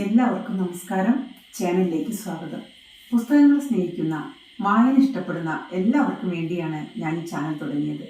എല്ലാവർക്കും നമസ്കാരം. ചാനലിലേക്ക് സ്വാഗതം. പുസ്തകങ്ങൾ സ്നേഹിക്കുന്ന വായന ഇഷ്ടപ്പെടുന്ന എല്ലാവർക്കും വേണ്ടിയാണ് ഞാൻ ഈ ചാനൽ തുടങ്ങിയത്.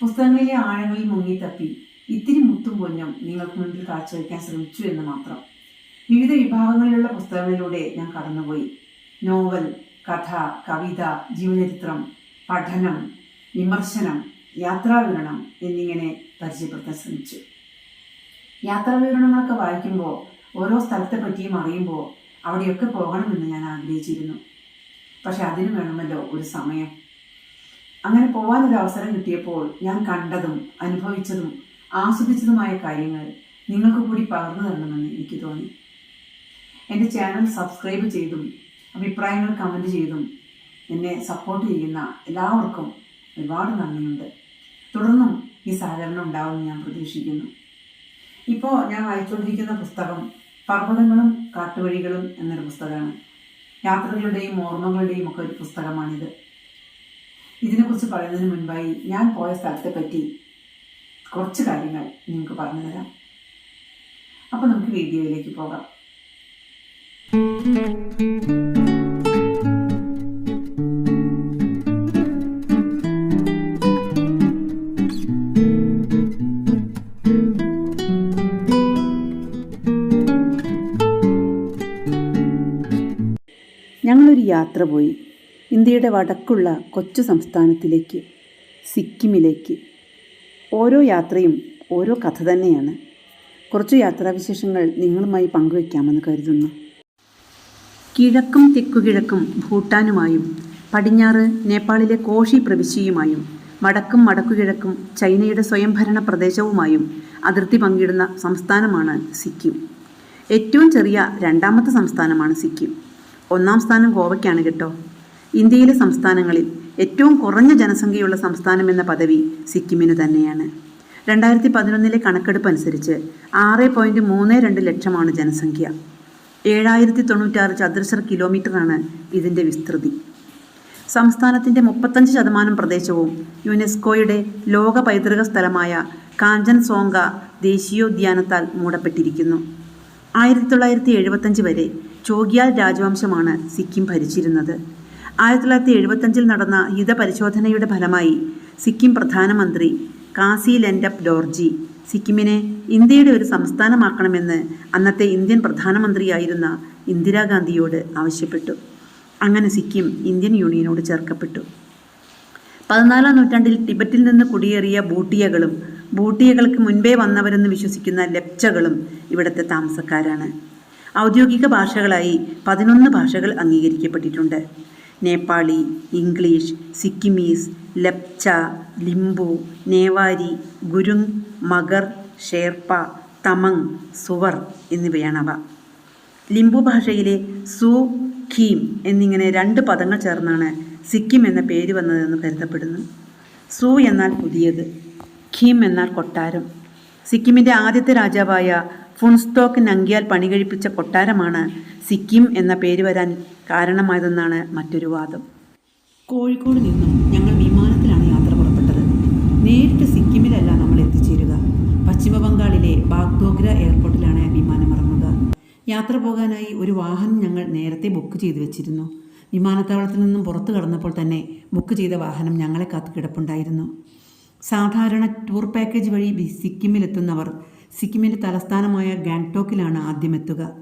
പുസ്തകങ്ങളിലെ ആഴങ്ങളിൽ മുങ്ങിത്തപ്പി ഇത്തിരി മുത്തും പൊന്നും നിങ്ങൾക്ക് മുന്നിൽ കാഴ്ചവെക്കാൻ ശ്രമിച്ചു എന്ന് മാത്രം. വിവിധ വിഭാഗങ്ങളിലുള്ള പുസ്തകങ്ങളിലൂടെ ഞാൻ കടന്നുപോയി. നോവൽ കഥ കവിത ജീവചരിത്രം പഠനം വിമർശനം യാത്രാവിവരണം എന്നിങ്ങനെ പരിചയപ്പെടുത്താൻ ശ്രമിച്ചു. യാത്രാവിവരണങ്ങളൊക്കെ വായിക്കുമ്പോൾ ഓരോ സ്ഥലത്തെ പറ്റിയും അറിയുമ്പോൾ അവിടെയൊക്കെ പോകണമെന്ന് ഞാൻ ആഗ്രഹിച്ചിരുന്നു. പക്ഷെ അതിന് വേണമല്ലോ ഒരു സമയം. അങ്ങനെ പോകാനൊരു അവസരം കിട്ടിയപ്പോൾ ഞാൻ കണ്ടതും അനുഭവിച്ചതും ആസ്വദിച്ചതുമായ കാര്യങ്ങൾ നിങ്ങൾക്ക് കൂടി പകർന്നു തരണമെന്ന് എനിക്ക് തോന്നി. എന്റെ ചാനൽ സബ്സ്ക്രൈബ് ചെയ്തും അഭിപ്രായങ്ങൾ കമന്റ് ചെയ്തും എന്നെ സപ്പോർട്ട് ചെയ്യുന്ന എല്ലാവർക്കും ഒരുപാട് നന്ദിയുണ്ട്. തുടർന്നും ഈ സഹകരണം ഉണ്ടാവുമെന്ന് ഞാൻ പ്രതീക്ഷിക്കുന്നു. ഇപ്പോൾ ഞാൻ വായിച്ചുകൊണ്ടിരിക്കുന്ന പുസ്തകം പർവതങ്ങളും കാട്ടുവഴികളും എന്നൊരു പുസ്തകമാണ്. യാത്രകളുടെയും ഓർമ്മകളുടെയും ഒക്കെ ഒരു പുസ്തകമാണിത്. ഇതിനെക്കുറിച്ച് പറയുന്നതിന് മുൻപായി ഞാൻ പോയ സ്ഥലത്തെ പറ്റി കുറച്ച് കാര്യങ്ങൾ നിങ്ങൾക്ക് പറഞ്ഞു തരാം. അപ്പോൾ നമുക്ക് വീഡിയോയിലേക്ക് പോകാം. യാത്ര പോയി. ഇന്ത്യയുടെ വടക്കുള്ള കൊച്ചു സംസ്ഥാനത്തിലേക്ക് സിക്കിമിലേക്ക്. ഓരോ യാത്രയും ഓരോ കഥ തന്നെയാണ്. കുറച്ച് യാത്രാവിശേഷങ്ങൾ നിങ്ങളുമായി പങ്കുവയ്ക്കാമെന്ന് കരുതുന്നു. കിഴക്കും തെക്കുകിഴക്കും ഭൂട്ടാനുമായും പടിഞ്ഞാറ് നേപ്പാളിലെ കോഷി പ്രവിശ്യയുമായും വടക്കും വടക്കുകിഴക്കും ചൈനയുടെ സ്വയംഭരണ പ്രദേശവുമായും അതിർത്തി പങ്കിടുന്ന സംസ്ഥാനമാണ് സിക്കിം. ഏറ്റവും ചെറിയ രണ്ടാമത്തെ സംസ്ഥാനമാണ് സിക്കിം. ഒന്നാം സ്ഥാനം ഗോവയ്ക്കാണ് കേട്ടോ. ഇന്ത്യയിലെ സംസ്ഥാനങ്ങളിൽ ഏറ്റവും കുറഞ്ഞ ജനസംഖ്യയുള്ള സംസ്ഥാനം എന്ന പദവി സിക്കിമിന് തന്നെയാണ്. രണ്ടായിരത്തി പതിനൊന്നിലെ കണക്കെടുപ്പ് അനുസരിച്ച് ആറ് പോയിന്റ് മൂന്ന് രണ്ട് ലക്ഷമാണ് ജനസംഖ്യ. ഏഴായിരത്തി തൊണ്ണൂറ്റാറ് ചതുരശ്ര കിലോമീറ്ററാണ് ഇതിന്റെ വിസ്തൃതി. സംസ്ഥാനത്തിന്റെ മുപ്പത്തഞ്ച് ശതമാനം പ്രദേശവും യുനെസ്കോയുടെ ലോക പൈതൃക സ്ഥലമായ കാഞ്ചൻ സോങ്ക ദേശീയോദ്യാനത്താൽ മൂടപ്പെട്ടിരിക്കുന്നു. ആയിരത്തി തൊള്ളായിരത്തി എഴുപത്തഞ്ച് വരെ ചോഗ്യാൽ രാജവംശമാണ് സിക്കിം ഭരിച്ചിരുന്നത്. ആയിരത്തി തൊള്ളായിരത്തി എഴുപത്തഞ്ചിൽ നടന്ന ഹിതപരിശോധനയുടെ ഫലമായി സിക്കിം പ്രധാനമന്ത്രി കാസി ലെൻഡപ്പ് ഡോർജി സിക്കിമിനെ ഇന്ത്യയുടെ ഒരു സംസ്ഥാനമാക്കണമെന്ന് അന്നത്തെ ഇന്ത്യൻ പ്രധാനമന്ത്രിയായിരുന്ന ഇന്ദിരാഗാന്ധിയോട് ആവശ്യപ്പെട്ടു. അങ്ങനെ സിക്കിം ഇന്ത്യൻ യൂണിയനോട് ചേർക്കപ്പെട്ടു. പതിനാലാം നൂറ്റാണ്ടിൽ ടിബറ്റിൽ നിന്ന് കുടിയേറിയ ബൂട്ടിയകളും ബൂട്ടിയകൾക്ക് മുൻപേ വന്നവരെന്ന് വിശ്വസിക്കുന്ന ലെപ്ചകളും ഇവിടുത്തെ താമസക്കാരാണ്. ഔദ്യോഗിക ഭാഷകളായി പതിനൊന്ന് ഭാഷകൾ അംഗീകരിക്കപ്പെട്ടിട്ടുണ്ട്. നേപ്പാളി ഇംഗ്ലീഷ് സിക്കിമീസ് ലെപ്ച ലിംബു നേവാരി ഗുരുങ് മഗർ ഷേർപ്പ തമങ് സുവർ എന്നിവയാണവ. ലിംബു ഭാഷയിലെ സു ഖീം എന്നിങ്ങനെ രണ്ട് പദങ്ങൾ ചേർന്നാണ് സിക്കിം എന്ന പേര് വന്നതെന്ന് കരുതപ്പെടുന്നു. സു എന്നാൽ പുതിയത് ഖീം എന്നാൽ കൊട്ടാരം. സിക്കിമിന്റെ ആദ്യത്തെ രാജാവായ ഫുൺസ്റ്റോക്ക് നങ്കിയാൽ പണികഴിപ്പിച്ച കൊട്ടാരമാണ് സിക്കിം എന്ന പേര് വരാൻ കാരണമായതെന്നാണ് മറ്റൊരു വാദം. കോഴിക്കോട് നിന്നും ഞങ്ങൾ വിമാനത്തിലാണ് യാത്ര പുറപ്പെട്ടത്. നേരിട്ട് സിക്കിമിലല്ല നമ്മൾ എത്തിച്ചേരുക. പശ്ചിമ ബംഗാളിലെ ബാഗ്ദോഗ്ര എയർപോർട്ടിലാണ് വിമാനം ഇറങ്ങുക. യാത്ര പോകാനായി ഒരു വാഹനം ഞങ്ങൾ നേരത്തെ ബുക്ക് ചെയ്തു വെച്ചിരുന്നു. വിമാനത്താവളത്തിൽ നിന്നും പുറത്തു കടന്നപ്പോൾ തന്നെ ബുക്ക് ചെയ്ത വാഹനം ഞങ്ങളെ കാത്തു കിടപ്പുണ്ടായിരുന്നു. സാധാരണ ടൂർ പാക്കേജ് വഴി സിക്കിമിലെത്തുന്നവർ സിക്കിമിന്റെ തലസ്ഥാനമായ ഗാങ്ടോക്കിലാണ് ആദ്യമെത്തുക.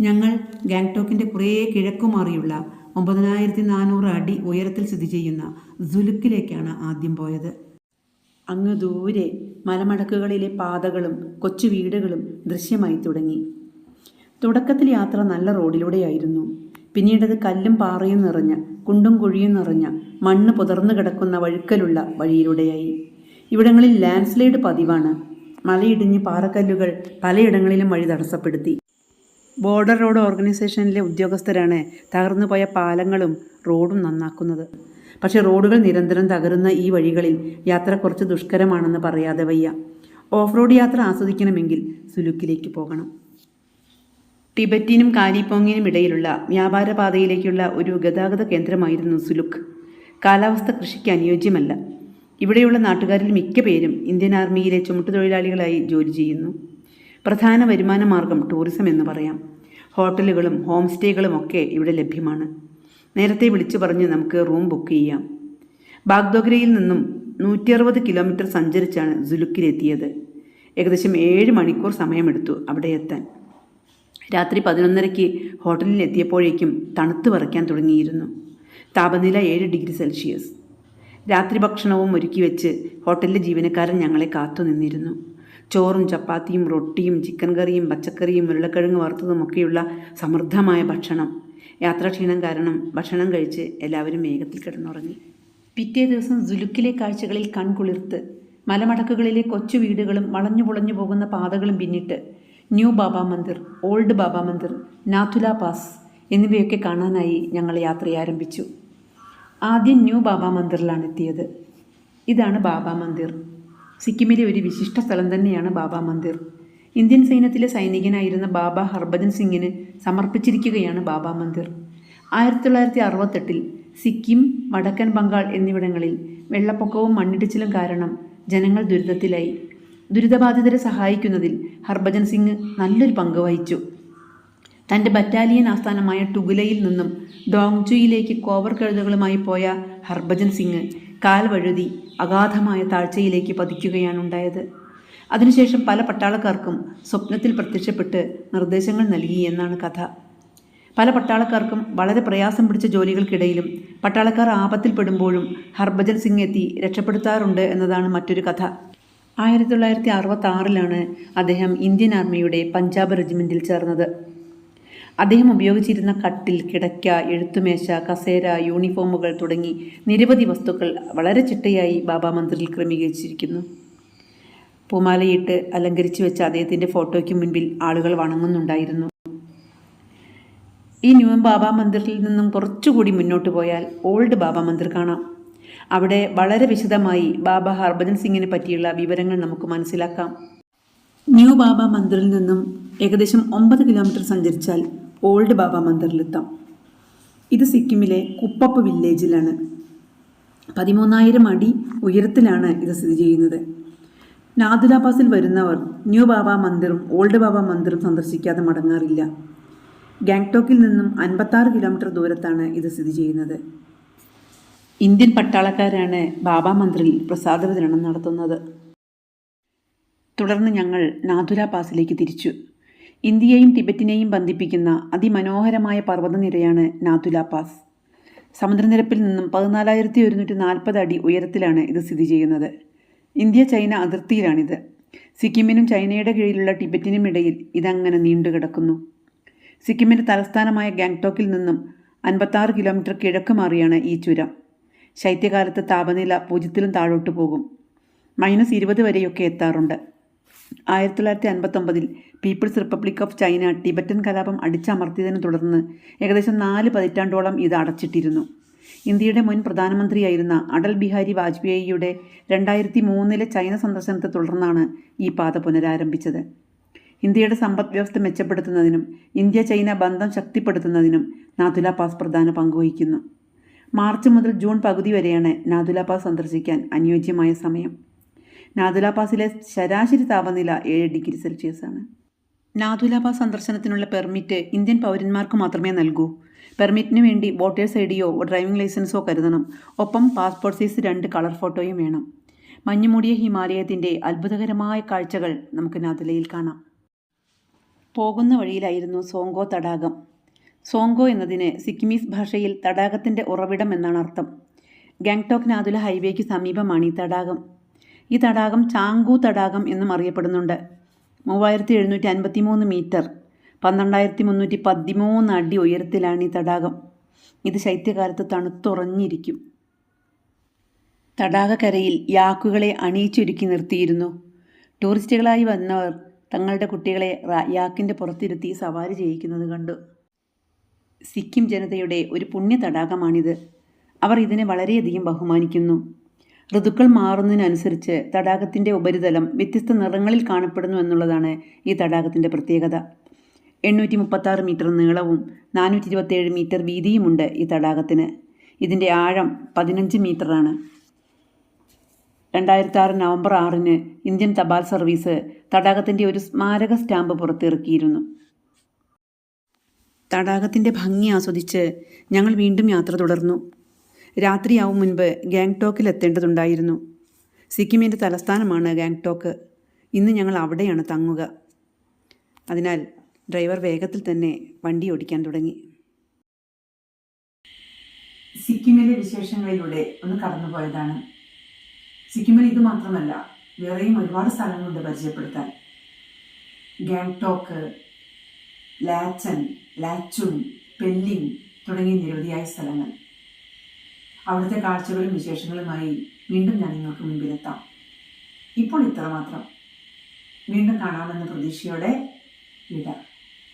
ഞങ്ങൾ ഗാങ്ടോക്കിന്റെ കുറേ കിഴക്കുമാറിയുള്ള ഒമ്പതിനായിരത്തി നാനൂറ് അടി ഉയരത്തിൽ സ്ഥിതി ചെയ്യുന്ന സുലുക്കിലേക്കാണ് ആദ്യം പോയത്. അങ്ങ് ദൂരെ മലമടക്കുകളിലെ പാതകളും കൊച്ചു വീടുകളും ദൃശ്യമായി തുടങ്ങി. തുടക്കത്തിൽ യാത്ര നല്ല റോഡിലൂടെയായിരുന്നു. പിന്നീടത് കല്ലും പാറയും നിറഞ്ഞ കുണ്ടും കുഴിയും നിറഞ്ഞ മണ്ണ് പുതർന്നു കിടക്കുന്ന വഴുക്കലുള്ള വഴിയിലൂടെയായി. ഇവിടങ്ങളിൽ ലാൻഡ് സ്ലൈഡ് പതിവാണ്. മലയിടിഞ്ഞ് പാറക്കല്ലുകൾ പലയിടങ്ങളിലും വഴി തടസ്സപ്പെടുത്തി. ബോർഡർ റോഡ് ഓർഗനൈസേഷനിലെ ഉദ്യോഗസ്ഥരാണ് തകർന്നുപോയ പാലങ്ങളും റോഡും നന്നാക്കുന്നത്. പക്ഷേ റോഡുകൾ നിരന്തരം തകരുന്ന ഈ വഴികളിൽ യാത്ര കുറച്ച് ദുഷ്കരമാണെന്ന് പറയാതെ വയ്യ. ഓഫ് റോഡ് യാത്ര ആസ്വദിക്കണമെങ്കിൽ സുലുക്കിലേക്ക് പോകണം. ടിബറ്റിനും കാലിപ്പോങ്ങിനും ഇടയിലുള്ള വ്യാപാര പാതയിലേക്കുള്ള ഒരു ഗതാഗത കേന്ദ്രമായിരുന്നു സുലുക്ക്. കാലാവസ്ഥ കൃഷിക്ക് അനുയോജ്യമല്ല. ഇവിടെയുള്ള നാട്ടുകാരിൽ മിക്ക പേരും ഇന്ത്യൻ ആർമിയിലെ ചുമട്ടുതൊഴിലാളികളായി ജോലി ചെയ്യുന്നു. പ്രധാന വരുമാന മാർഗം ടൂറിസം എന്ന് പറയാം. ഹോട്ടലുകളും ഹോം സ്റ്റേകളും ഒക്കെ ഇവിടെ ലഭ്യമാണ്. നേരത്തെ വിളിച്ചു പറഞ്ഞ് നമുക്ക് റൂം ബുക്ക് ചെയ്യാം. ബാഗ്ദോഗ്രയിൽ നിന്നും നൂറ്റി അറുപത് കിലോമീറ്റർ സഞ്ചരിച്ചാണ് ജുലുക്കിലെത്തിയത് ഏകദേശം ഏഴ് മണിക്കൂർ സമയമെടുത്തു അവിടെ എത്താൻ. രാത്രി പതിനൊന്നരയ്ക്ക് ഹോട്ടലിൽ എത്തിയപ്പോഴേക്കും തണുത്ത് പറിക്കാൻ തുടങ്ങിയിരുന്നു. താപനില ഏഴ് ഡിഗ്രി സെൽഷ്യസ്. രാത്രി ഭക്ഷണവും ഒരുക്കി വെച്ച് ഹോട്ടലിലെ ജീവനക്കാരൻ ഞങ്ങളെ കാത്തു നിന്നിരുന്നു. ചോറും ചപ്പാത്തിയും റൊട്ടിയും ചിക്കൻ കറിയും പച്ചക്കറിയും ഉരുളക്കിഴങ്ങ് വറുത്തതുമൊക്കെയുള്ള സമൃദ്ധമായ ഭക്ഷണം. യാത്രാക്ഷീണം കാരണം ഭക്ഷണം കഴിച്ച് എല്ലാവരും വേഗത്തിൽ കിടന്നുറങ്ങി. പിറ്റേ ദിവസം സുലുക്കിലെ കാഴ്ചകളിൽ കൺകുളിർത്ത് മലമടക്കുകളിലെ കൊച്ചു വീടുകളും വളഞ്ഞു പുളഞ്ഞു പോകുന്ന പാതകളും പിന്നിട്ട് new Baba Mandir old Baba Mandir Nathula pass എന്നിവയൊക്കെ കാണാനായി ഞങ്ങൾ യാത്ര ആരംഭിച്ചു ആദ്യം ന്യൂ ബാബ മന്ദിറിലാണ് എത്തിയത്. ഇതാണ് ബാബ മന്ദിർ. സിക്കിമിലെ ഒരു വിശിഷ്ട സ്ഥലം തന്നെയാണ് ബാബ മന്ദിർ. ഇന്ത്യൻ സൈന്യത്തിലെ സൈനികനായിരുന്ന ബാബ ഹർഭജൻ സിംഗിന് സമർപ്പിച്ചിരിക്കുകയാണ് ബാബ മന്ദിർ. ആയിരത്തി തൊള്ളായിരത്തി അറുപത്തെട്ടിൽ സിക്കിം വടക്കൻ ബംഗാൾ എന്നിവിടങ്ങളിൽ വെള്ളപ്പൊക്കവും മണ്ണിടിച്ചിലും കാരണം ജനങ്ങൾ ദുരിതത്തിലായി. ദുരിതബാധിതരെ സഹായിക്കുന്നതിൽ ഹർഭജൻ സിംഗ് നല്ലൊരു പങ്ക് വഹിച്ചു. തന്റെ ബറ്റാലിയൻ ആസ്ഥാനമായ ടുഗുലയിൽ നിന്നും ഡോങ്ജുയിലേക്ക് കോവർ കഴുതകളുമായി പോയ ഹർഭജൻ സിംഗ് കാൽവഴുതി അഗാധമായ താഴ്ചയിലേക്ക് പതിക്കുകയാണുണ്ടായത് അതിനുശേഷം പല പട്ടാളക്കാർക്കും സ്വപ്നത്തിൽ പ്രത്യക്ഷപ്പെട്ട് നിർദ്ദേശങ്ങൾ നൽകി എന്നാണ് കഥ. പല പട്ടാളക്കാർക്കും വളരെ പ്രയാസം പിടിച്ച ജോലികൾക്കിടയിലും പട്ടാളക്കാർ ആപത്തിൽപ്പെടുമ്പോഴും ഹർഭജൻ സിംഗ് എത്തി രക്ഷപ്പെടുത്താറുണ്ട് എന്നതാണ് മറ്റൊരു കഥ. ആയിരത്തി തൊള്ളായിരത്തി അറുപത്തി ആറിലാണ് അദ്ദേഹം ഇന്ത്യൻ ആർമിയുടെ പഞ്ചാബ് റെജിമെന്റിൽ ചേർന്നത്. അദ്ദേഹം ഉപയോഗിച്ചിരുന്ന കട്ടിൽ കിടക്ക എഴുത്തുമേശ കസേര യൂണിഫോമുകൾ തുടങ്ങി നിരവധി വസ്തുക്കൾ വളരെ ചിട്ടയായി ബാബാ മന്ദിറിൽ ക്രമീകരിച്ചിരിക്കുന്നു. പൂമാലയിട്ട് അലങ്കരിച്ചു വെച്ച അദ്ദേഹത്തിന്റെ ഫോട്ടോയ്ക്ക് മുൻപിൽ ആളുകൾ വണങ്ങുന്നുണ്ടായിരുന്നു. ഈ ന്യൂ ബാബ മന്ദിറിൽ നിന്നും കുറച്ചുകൂടി മുന്നോട്ട് പോയാൽ ഓൾഡ് ബാബ മന്ദിർ കാണാം. അവിടെ വളരെ വിശദമായി ബാബ ഹർഭജൻ സിംഗിനെ പറ്റിയുള്ള വിവരങ്ങൾ നമുക്ക് മനസ്സിലാക്കാം. ന്യൂ ബാബ മന്ദിറിൽ നിന്നും ഏകദേശം ഒമ്പത് കിലോമീറ്റർ സഞ്ചരിച്ചാൽ ഓൾഡ് ബാബ മന്ദിറിലെത്താം ഇത് സിക്കിമിലെ കുപ്പപ്പ് വില്ലേജിലാണ്. പതിമൂന്നായിരം അടി ഉയരത്തിലാണ് ഇത് സ്ഥിതി ചെയ്യുന്നത്. നാദുല പാസിൽ വരുന്നവർ ന്യൂ ബാബ മന്ദിറും ഓൾഡ് ബാബ മന്ദിറും സന്ദർശിക്കാതെ മടങ്ങാറില്ല. ഗാങ്ടോക്കിൽ നിന്നും അൻപത്താറ് കിലോമീറ്റർ ദൂരത്താണ് ഇത് സ്ഥിതി ചെയ്യുന്നത്. ഇന്ത്യൻ പട്ടാളക്കാരാണ് ബാബ മന്ദിറിൽ പ്രസാദ വിതരണം നടത്തുന്നത്. തുടർന്ന് ഞങ്ങൾ നാഥുര പാസിലേക്ക് തിരിച്ചു. ഇന്ത്യയെയും ടിബറ്റിനെയും ബന്ധിപ്പിക്കുന്ന അതിമനോഹരമായ പർവതനിരയാണ് നാതുല പാസ്. സമുദ്രനിരപ്പിൽ നിന്നും പതിനാലായിരത്തി ഒരുന്നൂറ്റി നാൽപ്പത് അടി ഉയരത്തിലാണ് ഇത് സ്ഥിതി ചെയ്യുന്നത്. India China അതിർത്തിയിലാണിത്. സിക്കിമിനും ചൈനയുടെ കീഴിലുള്ള ടിബറ്റിനും ഇടയിൽ ഇതങ്ങനെ നീണ്ടുകിടക്കുന്നു. സിക്കിമിന്റെ തലസ്ഥാനമായ ഗാങ്ടോക്കിൽ നിന്നും അൻപത്താറ് കിലോമീറ്റർ കിഴക്ക് മാറിയാണ് ഈ ചുരം. ശൈത്യകാലത്ത് താപനില പൂജ്യത്തിലും താഴോട്ട് പോകും. മൈനസ് ഇരുപത് വരെയൊക്കെ എത്താറുണ്ട്. ആയിരത്തി തൊള്ളായിരത്തി അൻപത്തൊമ്പതിൽ People's Republic of China Tibetan കലാപം അടിച്ചമർത്തിയതിനെ തുടർന്ന് ഏകദേശം നാല് പതിറ്റാണ്ടോളം ഇത് അടച്ചിട്ടിരുന്നു. ഇന്ത്യയുടെ മുൻ പ്രധാനമന്ത്രിയായിരുന്ന അടൽ ബിഹാരി വാജ്പേയിയുടെ രണ്ടായിരത്തി മൂന്നിലെ ചൈന സന്ദർശനത്തെ തുടർന്നാണ് ഈ പാത പുനരാരംഭിച്ചത്. ഇന്ത്യയുടെ സമ്പദ് വ്യവസ്ഥ മെച്ചപ്പെടുത്തുന്നതിനും ഇന്ത്യ ചൈന ബന്ധം ശക്തിപ്പെടുത്തുന്നതിനും നാതുല പാസ് പ്രധാന പങ്കുവഹിക്കുന്നു മാർച്ച് മുതൽ ജൂൺ പകുതി വരെയാണ് നാതുല പാസ് സന്ദർശിക്കാൻ അനുയോജ്യമായ സമയം. നാഥുല പാസിലെ ശരാശരി താപനില ഏഴ് ഡിഗ്രി സെൽഷ്യസ് ആണ്. നാദുലാപാസ് പാസ് സന്ദർശനത്തിനുള്ള പെർമിറ്റ് ഇന്ത്യൻ പൗരന്മാർക്ക് മാത്രമേ നൽകൂ. പെർമിറ്റിന് വേണ്ടി വോട്ടേഴ്സ് ഐ ഡിയോ ഡ്രൈവിംഗ് ലൈസൻസോ കരുതണം. ഒപ്പം പാസ്പോർട്ട് സൈസ് രണ്ട് കളർ ഫോട്ടോയും വേണം. മഞ്ഞുമൂടിയ ഹിമാലയത്തിന്റെ അത്ഭുതകരമായ കാഴ്ചകൾ നമുക്ക് നാദുലയിൽ കാണാം. പോകുന്ന വഴിയിലായിരുന്നു സോങ്കോ തടാകം. സോങ്കോ എന്നതിന് സിക്കിമീസ് ഭാഷയിൽ തടാകത്തിന്റെ ഉറവിടം എന്നാണ് അർത്ഥം. ഗാങ്ടോക്ക് നാദുല ഹൈവേക്ക് സമീപമാണ് ഈ തടാകം. ഈ തടാകം ചാങ്കു തടാകം എന്നും അറിയപ്പെടുന്നുണ്ട്. മൂവായിരത്തി എഴുന്നൂറ്റി അൻപത്തി മൂന്ന് മീറ്റർ പന്ത്രണ്ടായിരത്തി മുന്നൂറ്റി പതിമൂന്ന് അടി ഉയരത്തിലാണ് ഈ തടാകം. ഇത് ശൈത്യകാലത്ത് തണുത്തുറഞ്ഞിരിക്കും. തടാകക്കരയിൽ യാക്കുകളെ അണിയിച്ചൊരുക്കി നിർത്തിയിരുന്നു. ടൂറിസ്റ്റുകളായി വന്നവർ തങ്ങളുടെ കുട്ടികളെ യാക്കിന്റെ പുറത്തിരുത്തി സവാരി ചെയ്യിക്കുന്നത് കണ്ടു. സിക്കിം ജനതയുടെ ഒരു പുണ്യ തടാകമാണിത് അവർ ഇതിനെ വളരെയധികം ബഹുമാനിക്കുന്നു. ഋതുക്കൾ മാറുന്നതിനനുസരിച്ച് തടാകത്തിന്റെ ഉപരിതലം വ്യത്യസ്ത നിറങ്ങളിൽ കാണപ്പെടുന്നു എന്നുള്ളതാണ് ഈ തടാകത്തിന്റെ പ്രത്യേകത. എണ്ണൂറ്റി മുപ്പത്താറ് മീറ്റർ നീളവും നാനൂറ്റി ഇരുപത്തേഴ് മീറ്റർ വീതിയുമുണ്ട് ഈ തടാകത്തിന്. ഇതിന്റെ ആഴം പതിനഞ്ച് മീറ്ററാണ്. രണ്ടായിരത്തി ആറ് നവംബർ ആറിന് ഇന്ത്യൻ തപാൽ സർവീസ് തടാകത്തിന്റെ ഒരു സ്മാരക സ്റ്റാമ്പ് പുറത്തിറക്കിയിരുന്നു. തടാകത്തിന്റെ ഭംഗി ആസ്വദിച്ച് ഞങ്ങൾ വീണ്ടും യാത്ര തുടർന്നു. രാത്രിയാവും മുൻപ് ഗാങ്ടോക്കിൽ എത്തേണ്ടതുണ്ടായിരുന്നു സിക്കിമിന്റെ തലസ്ഥാനമാണ് ഗാങ്ടോക്ക് ഇന്ന് ഞങ്ങൾ അവിടെയാണ് തങ്ങുക. അതിനാൽ ഡ്രൈവർ വേഗത്തിൽ തന്നെ വണ്ടി ഓടിക്കാൻ തുടങ്ങി. സിക്കിമിലെ വിശേഷങ്ങളിലൂടെ ഒന്ന് കടന്നുപോയതാണ്. സിക്കിമിൽ ഇത് മാത്രമല്ല വേറെയും ഒരുപാട് സ്ഥലങ്ങളുണ്ട് പരിചയപ്പെടുത്താൻ. ഗാങ്ടോക്ക് ലാച്ചൻ ലാച്ചുൻ പെല്ലിങ് തുടങ്ങിയ നിരവധിയായ സ്ഥലങ്ങൾ. അവിടുത്തെ കാഴ്ചകളും വിശേഷങ്ങളുമായി വീണ്ടും ഞാൻ നിങ്ങൾക്ക് മുൻപിലെത്താം ഇപ്പോൾ ഇത്ര മാത്രം വീണ്ടും കാണാമെന്ന പ്രതീക്ഷയോടെ വിട.